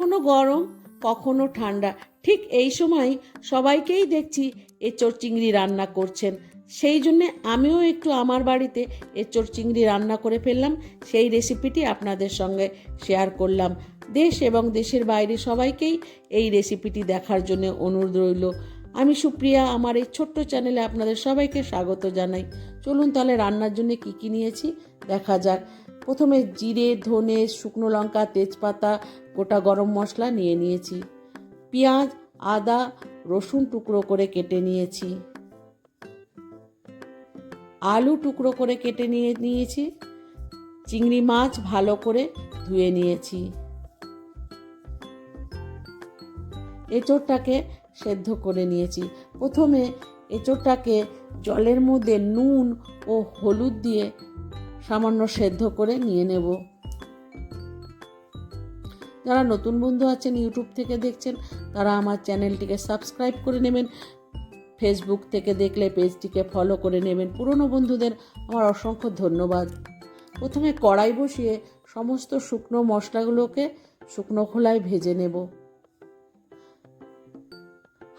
কখনো গরম, কখনো ঠান্ডা। ঠিক এই সময় সবাইকেই দেখছি এঁচড় চিংড়ি রান্না করছেন। সেই জন্যে আমিও একটু আমার বাড়িতে এঁচড় চিংড়ি রান্না করে ফেললাম। সেই রেসিপিটি আপনাদের সঙ্গে শেয়ার করলাম। দেশ এবং দেশের বাইরে সবাইকেই এই রেসিপিটি দেখার জন্য অনুরোধ রইল। আমি সুপ্রিয়া, আমার এই ছোট্ট চ্যানেলে আপনাদের সবাইকে স্বাগত জানাই। চলুন তাহলে রান্নার জন্য কি কি নিয়েছি দেখা যাক। প্রথমে জিরে, ধনে, শুকনো লঙ্কা, তেজপাতা, গোটা গরম মশলা নিয়ে নিয়েছি। পেঁয়াজ, আদা, রসুন টুকরো করে কেটে নিয়েছি। আলু টুকরো করে কেটে নিয়ে নিয়েছি। চিংড়ি মাছ ভালো করে ধুয়ে নিয়েছি। এঁচোড়টাকে সেদ্ধ করে নিয়েছি। প্রথমে এঁচোড়টাকে জলের মধ্যে নুন ও হলুদ দিয়ে সামান্য সেদ্ধ করে নিয়ে নেব। যারা নতুন বন্ধু আছেন ইউটিউব থেকে দেখছেন, তারা আমার চ্যানেলটিকে সাবস্ক্রাইব করে নেবেন। ফেসবুক থেকে দেখলে পেজটিকে ফলো করে নেবেন। পুরনো বন্ধুদের আমার অসংখ্য ধন্যবাদ। প্রথমে কড়াই বসিয়ে সমস্ত শুকনো মশলাগুলোকে শুকনো খোলায় ভেজে নেব।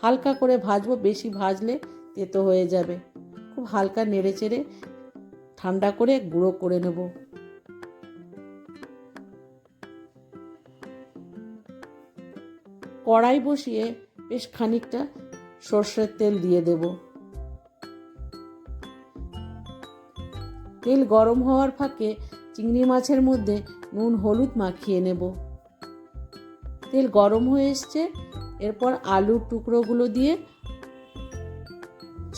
হালকা করে ভাজবো, বেশি ভাজলে তেতো হয়ে যাবে। খুব হালকা নেড়ে চেড়ে ঠান্ডা করে গুঁড়ো করে নেব। কড়াই বসিয়ে বেশ খানিকটা সর্ষের তেল দিয়ে দেব। তেল গরম হওয়ার ফাঁকে চিংড়ি মাছের মধ্যে নুন, হলুদ মাখিয়ে নেব। তেল গরম হয়ে এসছে, এরপর আলুর টুকরোগুলো দিয়ে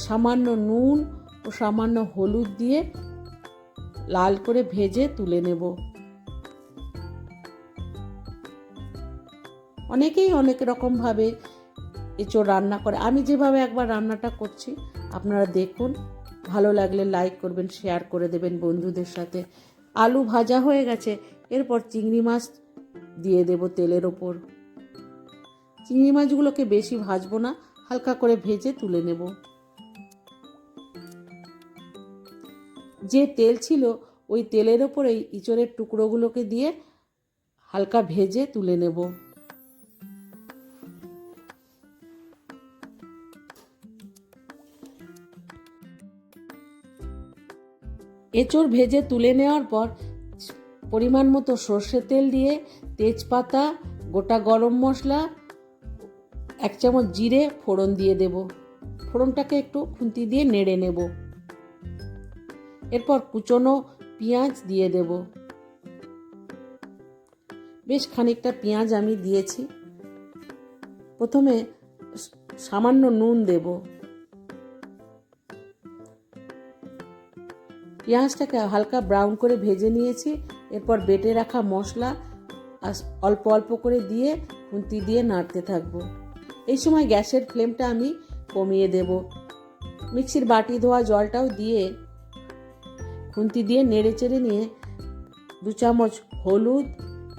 সামান্য নুন ও সামান্য হলুদ দিয়ে লাল করে ভেজে তুলে নেব। অনেকেই অনেক রকমভাবে এঁচোড় রান্না করে। আমি যেভাবে একবার রান্নাটা করছি, আপনারা দেখুন। ভালো লাগলে লাইক করবেন, শেয়ার করে দেবেন বন্ধুদের সাথে। আলু ভাজা হয়ে গেছে, এরপর চিংড়ি মাছ দিয়ে দেব তেলের ওপর। চিংড়ি মাছগুলোকে বেশি ভাজবো না, হালকা করে ভেজে তুলে নেব। যে তেল ছিল, ওই তেলের ওপরেই ইঁচড়ের টুকরোগুলোকে দিয়ে হালকা ভেজে তুলে নেব। এঁচড় ভেজে তুলে নেওয়ার পর পরিমাণ মতো সর্ষে তেল দিয়ে তেজপাতা, গোটা গরম মশলা, এক চামচ জিরে ফোড়ন দিয়ে দেব। ফোড়নটাকে একটু খুন্তি দিয়ে নেড়ে নেব। এরপর কুচনো পেঁয়াজ দিয়ে দেব। বেশ খানিকটা পেঁয়াজ আমি দিয়েছি। প্রথমে সামান্য নুন দেব। পেঁয়াজটাকে হালকা ব্রাউন করে ভেজে নিয়েছি। এরপর বেটে রাখা মশলা অল্প অল্প করে দিয়ে খুন্তি দিয়ে নাড়তে থাকব। এই সময় গ্যাসের ফ্লেমটা আমি কমিয়ে দেব। মিক্সির বাটি ধোয়া জলটাও দিয়ে খুন্তি দিয়ে নেড়ে চেড়ে নিয়ে দু চামচ হলুদ,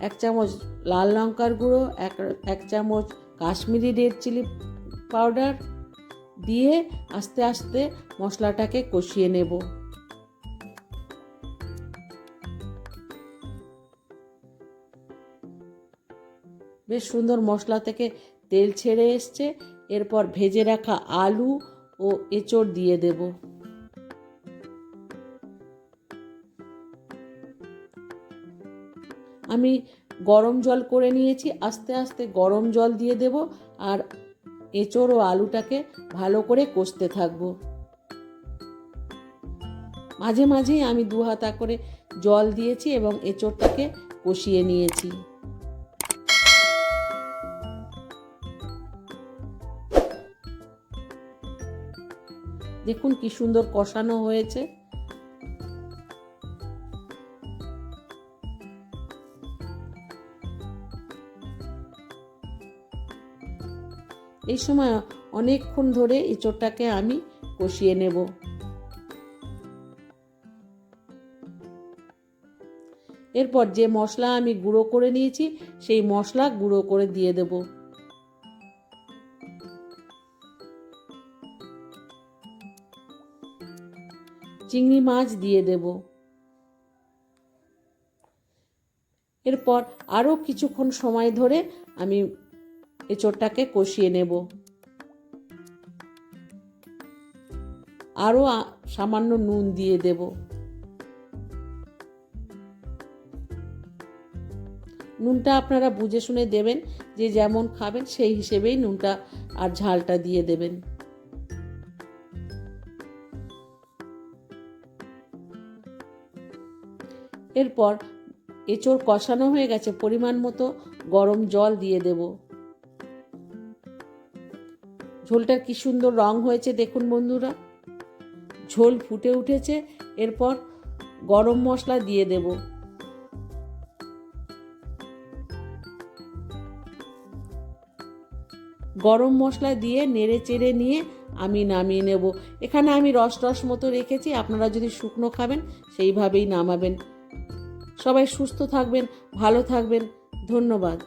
এক চামচ লাল লঙ্কার গুঁড়ো, এক এক চামচ কাশ্মীরি রেড চিলি পাউডার দিয়ে আস্তে আস্তে মশলাটাকে কষিয়ে নেব। বেশ সুন্দর মশলা থেকে তেল ছেড়ে এসছে। এরপর ভেজে রাখা আলু ও এঁচড় দিয়ে দেব। আমি গরম জল করে নিয়েছি, আস্তে আস্তে গরম জল দিয়ে দেব আর এঁচড় ও আলুটাকে ভালো করে কষতে থাকব। মাঝে মাঝেই আমি দু হাতা করে জল দিয়েছি এবং এঁচড়টাকে কষিয়ে নিয়েছি। দেখুন কি সুন্দর কষানো হয়েছে। এই সময় অনেকক্ষণ ধরে এঁচোড়টাকে আমি কষিয়ে নেব। এরপর যে মশলা আমি গুঁড়ো করে নিয়েছি, সেই মশলা গুঁড়ো করে দিয়ে দেবো। চিংড়ি মাছ দিয়ে দেব। এরপর আরও কিছুক্ষণ সময় ধরে আমি এঁচোড়টাকে কষিয়ে নেব। আরও সামান্য নুন দিয়ে দেব। নুনটা আপনারা বুঝে শুনে দেবেন, যে যেমন খাবেন সেই হিসেবেই নুনটা আর ঝালটা দিয়ে দেবেন। এরপর এঁচোড় কষানো হয়ে গেছে, পরিমাণ মতো গরম জল দিয়ে দেব। ঝোলটার কি সুন্দর রং হয়েছে দেখুন বন্ধুরা। ঝোল ফুটে উঠেছে, এরপর গরম মশলা দিয়ে দেব। গরম মশলা দিয়ে নেড়ে চেড়ে নিয়ে আমি নামিয়ে নেব। এখানে আমি রস রস মতো রেখেছি, আপনারা যদি শুকনো খাবেন সেইভাবেই নামাবেন। সবাই সুস্থ থাকবেন, ভালো থাকবেন, ধন্যবাদ।